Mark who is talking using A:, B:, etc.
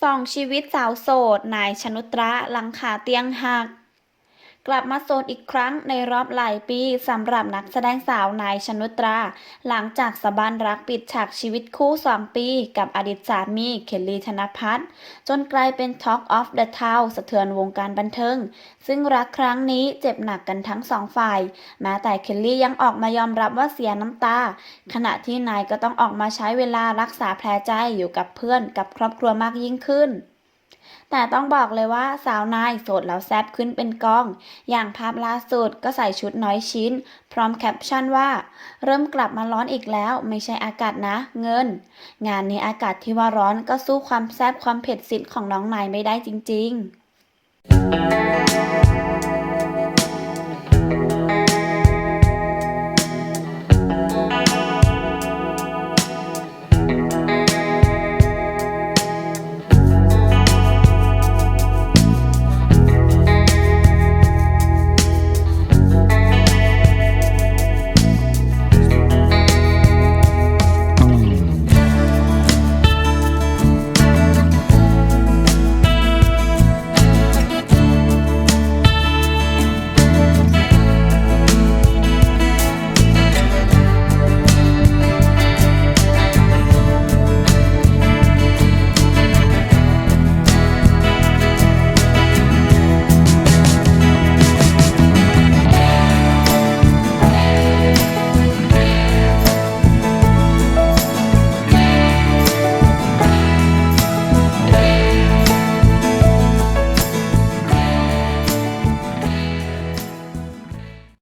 A: สองชีวิตสาวโสด นายชนุตระหลังขาเตียงหัก กลับมาโสดอีกครั้งในรอบหลายปีสำหรับนักแสดงสาวนายชนุตรา หลังจากสะบันรักปิดฉากชีวิตคู่ 2 ปี กับอดีตสามีเคลลี่ธนพัฒน์จนกลายเป็น Talk of the Town สะเทือนวงการบันเทิง ซึ่งรักครั้งนี้เจ็บหนักกันทั้งสองฝ่าย แม้แต่เคลลี่ยังออกมายอมรับว่าเสียน้ำตา ขณะที่นายก็ต้องออกมาใช้เวลารักษาแผลใจอยู่กับเพื่อนกับครอบครัวมากยิ่งขึ้น แต่ต้องบอกเลยว่าสาวนายโสดแล้วแซบขึ้นเป็นกอง อย่างภาพล่าสุดก็ใส่ชุดน้อยชิ้น พร้อมแคปชั่นว่า เริ่มกลับมาร้อนอีกแล้วไม่ใช่อากาศนะ เงิน งานนี้อากาศที่ว่าร้อนก็สู้ความแซบความเผ็ดสิ้นของน้องนายไม่ได้จริง ๆ